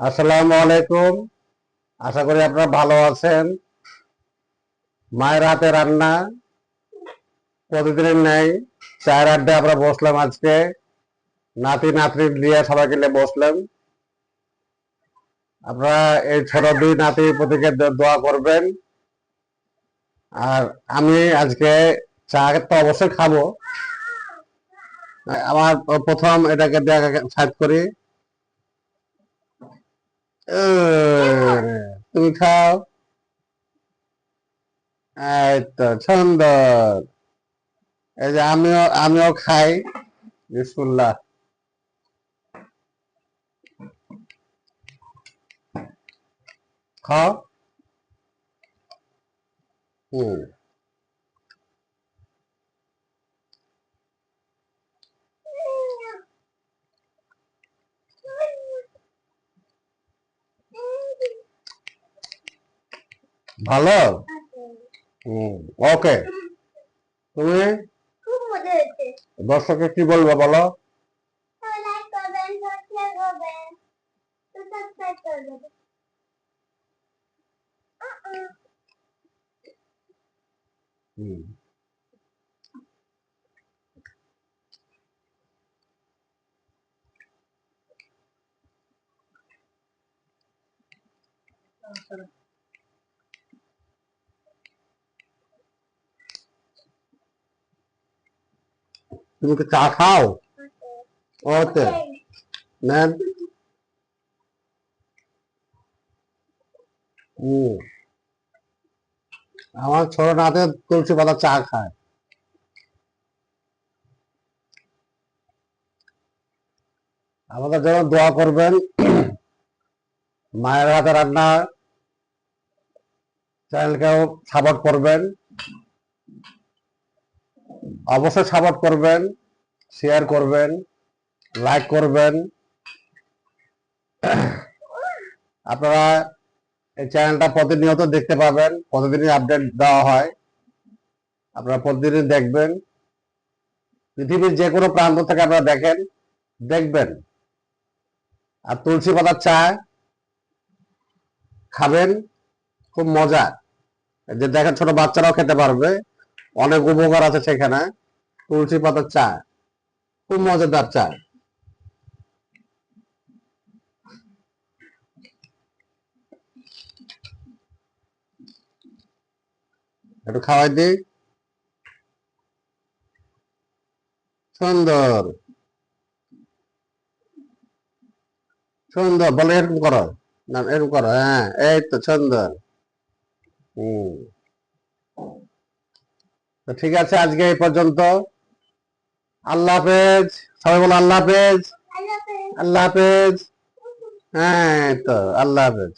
আসসালামু আলাইকুম। আশা করি আপনারা ভালো আছেন। মায়ের হাতে রান্না প্রতিদিনের নেই। চায়ের আড্ডায় আমরা বসলাম আজকে। নাতি নাতনি নিয়ে সবাই মিলে বসলাম। আপনারা এই ছোট দুই নাতি প্রতিকে দোয়া করবেন। আর আমি আজকে চা তো অবশ্যই খাব। আমার প্রথম এটাকে দেখা সাইড করি। আরে, তুমি খাও এই তো সুন্দর এই যে আমিও আমিও খাই বিসমুল্লাহ খাও হুম ভালো? ওকে। তুমি? দর্শককে কি বলব বলো? করবেন সাবস্ক্রাইব করবেন তো সাবস্ক্রাইব করবেন হুম তুমি কি চা খাও? ওতে। নেন। হুম আমার ছোট নাতে তুলসী পাতা চা খায়। আমাদের জন্য দোয়া করবেন। মায়ের হাতে রান্না। চ্যানেলকেও সাপোর্ট করবেন। অবশ্যই সাপোর্ট করবেন শেয়ার করবেন লাইক করবেন। আপনারা এই চ্যানেলটা প্রতিনিয়ত দেখতে পাবেন, প্রতিদিনই আপডেট দেওয়া হয়। আপনারা প্রতিদিনই দেখবেন। পৃথিবীর যে কোনো প্রান্ত থেকে আপনারা দেখেন, দেখবেন। আর তুলসী পাতার চা খাবেন, খুব মজা। যে দেখেন ছোট বাচ্চারাও খেতে পারবে। অনেক উপকার আছে সেখানে। তুলসী পাতার চা, খুব মজাদার চা। একটু খাওয়াই দি সুন্দর। সুন্দর, বলে এরকম করো। না, এরকম করো হ্যাঁ এই তো সুন্দর। হম। তো ঠিক আছে আজকে এই পর্যন্ত। আল্লাহ হাফেজ। সবাই বলো আল্লাহ হাফেজ। আল্লাহ হাফেজ। হ্যাঁ তো আল্লাহ হাফেজ।